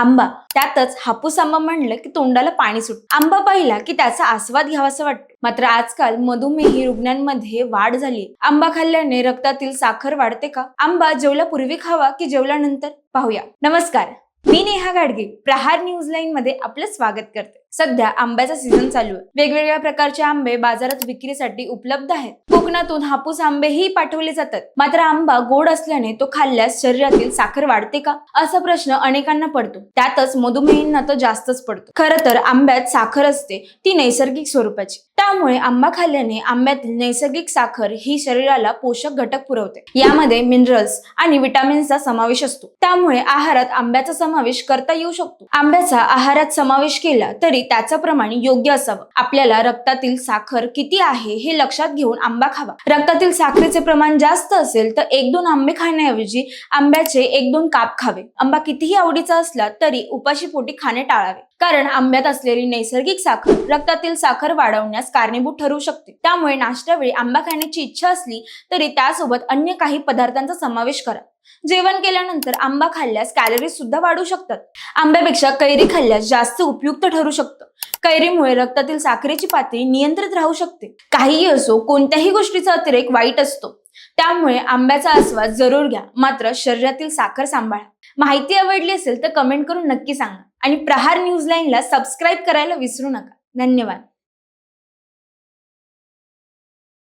आंबा. त्यातच हापूस आंबा म्हणलं की तोंडाला पाणी सुट आंबा पाहिला की त्याचा आस्वाद घ्यावासा वाटतो. मात्र आजकाल मधुमेही रुग्णांमध्ये वाढ झाली आंबा खाल्ल्याने रक्तातील साखर वाढते का? आंबा जेवल्यापूर्वी खावा की जेवल्यानंतर? पाहूया. नमस्कार. मी नेहा गाडगे प्रहार न्यूज लाईन मध्ये आपलं स्वागत करते. सध्या आंब्याचा सीझन चालू आहे. वेगवेगळ्या प्रकारचे आंबे बाजारात विक्रीसाठी उपलब्ध आहेत. कोकणातून हापूस आंबेही पाठवले जातात. मात्र आंबा गोड असल्याने तो खाल्ल्यास शरीरातील साखर वाढते का? असा प्रश्न अनेकांना पडतो. त्यातच मधुमेहींना तर जास्तच पडतो. खरं तर आंब्यात साखर असते ती नैसर्गिक स्वरूपाची. त्यामुळे आंबा खाल्ल्याने आंब्यातील नैसर्गिक साखर ही शरीराला पोषक घटक पुरवते. यामध्ये मिनरल्स आणि विटामिन्सचा समावेश असतो. त्यामुळे आहारात आंब्याचा समावेश करता येऊ शकतो. आंब्याचा आहारात समावेश केला तरी त्याचं प्रमाण योग्य असावं. आपल्याला रक्तातील साखर किती आहे हे लक्षात घेऊन आंबा खावा. रक्तातील साखरेचे प्रमाण जास्त असेल तर एक दोन आंबे खाण्याऐवजी आंब्याचे एक दोन काप खावे. आंबा कितीही आवडीचा असला तरी उपाशी पोटी खाणे टाळावे. कारण आंब्यात असलेली नैसर्गिक साखर रक्तातील साखर वाढवण्यास कारणीभूत ठरू शकते. त्यामुळे नाश्त्यावेळी आंबा खाण्याची इच्छा असली तरी त्यासोबत अन्य काही पदार्थांचा समावेश करा. जेवण केल्यानंतर आंबा खाल्ल्यास कॅलरीज सुद्धा वाढू शकतात. आंब्यापेक्षा कैरी खाल्ल्यास जास्त उपयुक्त ठरू शकतं. कैरीमुळे रक्तातील साखरेची पातळी नियंत्रित राहू शकते. काहीही असो कोणत्याही गोष्टीचा अतिरेक वाईट असतो. त्यामुळे आंब्याचा आस्वाद जरूर घ्या. मात्र शरीरातील साखर सांभाळा. माहिती आवडली असेल तर कमेंट करून नक्की सांगा. आणि प्रहार न्यूज लाईनला सबस्क्राईब करायला विसरू नका. धन्यवाद.